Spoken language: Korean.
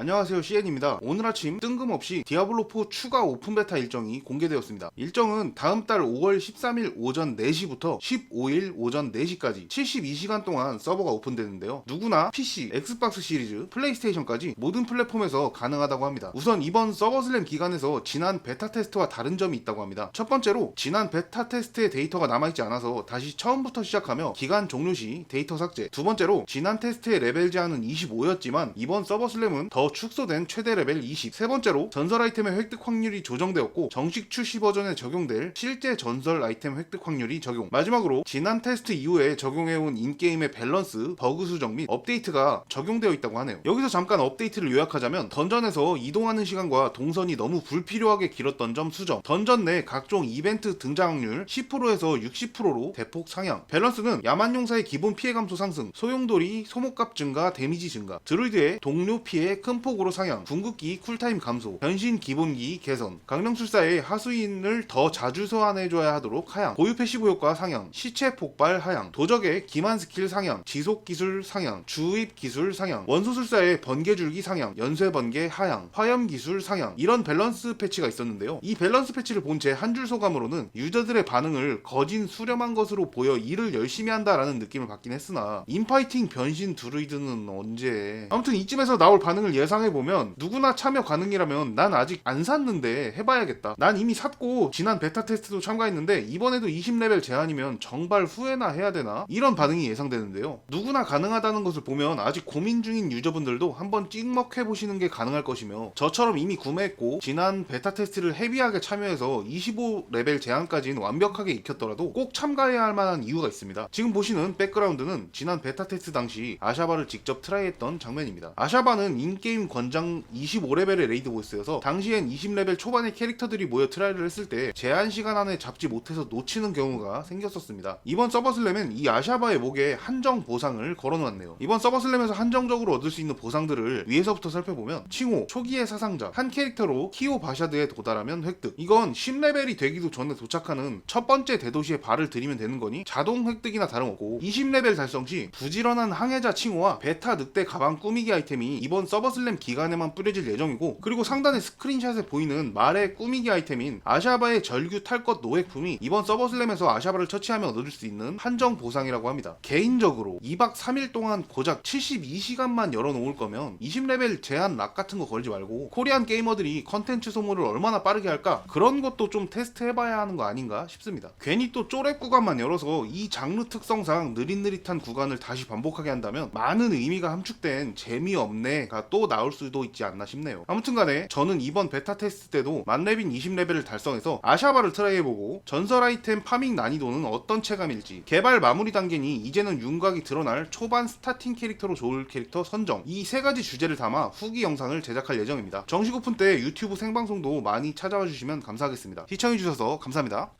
안녕하세요 CN입니다. 오늘 아침 뜬금없이 디아블로4 추가 오픈 베타 일정이 공개되었습니다. 일정은 다음 달 5월 13일 오전 4시부터 15일 오전 4시까지 72시간 동안 서버가 오픈되는데요. 누구나 PC, 엑스박스 시리즈, 플레이스테이션까지 모든 플랫폼에서 가능하다고 합니다. 우선 이번 서버슬램 기간에서 지난 베타 테스트와 다른 점이 있다고 합니다. 첫 번째로 지난 베타 테스트의 데이터가 남아있지 않아서 다시 처음부터 시작하며 기간 종료 시 데이터 삭제. 두 번째로 지난 테스트의 레벨 제한은 25였지만 이번 서버슬램은 더 축소된 최대 레벨 20. 세 번째로 전설 아이템의 획득 확률이 조정되었고 정식 출시 버전에 적용될 실제 전설 아이템 획득 확률이 적용. 마지막으로 지난 테스트 이후에 적용해온 인게임의 밸런스, 버그 수정 및 업데이트가 적용되어 있다고 하네요. 여기서 잠깐 업데이트를 요약하자면 던전에서 이동하는 시간과 동선이 너무 불필요하게 길었던 점 수정. 던전 내 각종 이벤트 등장 확률 10%에서 60%로 대폭 상향. 밸런스는 야만용사의 기본 피해 감소 상승, 소용돌이 소모값 증가, 데미지 증가, 드루이드의 동료 피해 큰 폭으로 상향, 궁극기 쿨타임 감소, 변신 기본기 개선, 강령술사의 하수인을 더 자주 소환해줘야 하도록 하향, 고유 패시브 효과 상향, 시체 폭발 하향, 도적의 기만 스킬 상향, 지속 기술 상향, 주입 기술 상향, 원소술사의 번개줄기 상향, 연쇄 번개 하향, 화염 기술 상향 이런 밸런스 패치가 있었는데요. 이 밸런스 패치를 본 제 한 줄 소감으로는 유저들의 반응을 거진 수렴한 것으로 보여 일을 열심히 한다라는 느낌을 받긴 했으나 인파이팅 변신 드루이드는 언제? 아무튼 이쯤에서 나올 반응을 예상해 보면 누구나 참여 가능이라면 난 아직 안 샀는데 해봐야겠다. 난 이미 샀고 지난 베타 테스트도 참가했는데 이번에도 20레벨 제한이면 정발 후회나 해야 되나? 이런 반응이 예상되는데요. 누구나 가능하다는 것을 보면 아직 고민 중인 유저분들도 한번 찍먹해 보시는 게 가능할 것이며 저처럼 이미 구매했고 지난 베타 테스트를 헤비하게 참여해서 25레벨 제한까지는 완벽하게 익혔더라도 꼭 참가해야 할 만한 이유가 있습니다. 지금 보시는 백그라운드는 지난 베타 테스트 당시 아샤바를 직접 트라이했던 장면입니다. 아샤바는 인게 임 권장 25레벨의 레이드 보스여서 당시엔 20레벨 초반의 캐릭터들이 모여 트라이를 했을 때 제한 시간 안에 잡지 못해서 놓치는 경우가 생겼었습니다. 이번 서버슬램은 이 아샤바의 목에 한정 보상을 걸어놓았네요. 이번 서버슬램에서 한정적으로 얻을 수 있는 보상들을 위에서부터 살펴보면 칭호, 초기의 사상자, 한 캐릭터로 키오 바샤드에 도달하면 획득. 이건 10레벨이 되기도 전에 도착하는 첫 번째 대도시에 발을 들이면 되는 거니 자동 획득이나 다름없고 20레벨 달성 시 부지런한 항해자 칭호와 베타 늑대 가방 꾸미기 아이템이 이번 서버슬램 기간에만 뿌려질 예정이고 그리고 상단의 스크린샷에 보이는 말의 꾸미기 아이템인 아샤바의 절규 탈것 노획품이 이번 서버슬램에서 아샤바를 처치하면 얻을 수 있는 한정 보상이라고 합니다. 개인적으로 2박 3일 동안 고작 72시간만 열어놓을 거면 20레벨 제한 락 같은 거 걸지 말고 코리안 게이머들이 컨텐츠 소모를 얼마나 빠르게 할까 그런 것도 좀 테스트해봐야 하는 거 아닌가 싶습니다. 괜히 또 쪼렙 구간만 열어서 이 장르 특성상 느릿느릿한 구간을 다시 반복하게 한다면 많은 의미가 함축된 재미없네가 또 나올 수도 있지 않나 싶네요. 아무튼 간에 저는 이번 베타 테스트 때도 만렙인 20레벨을 달성해서 아샤바를 트라이해보고 전설 아이템 파밍 난이도는 어떤 체감일지 개발 마무리 단계니 이제는 윤곽이 드러날 초반 스타팅 캐릭터로 좋을 캐릭터 선정 이 세 가지 주제를 담아 후기 영상을 제작할 예정입니다. 정식 오픈 때 유튜브 생방송도 많이 찾아와 주시면 감사하겠습니다. 시청해주셔서 감사합니다.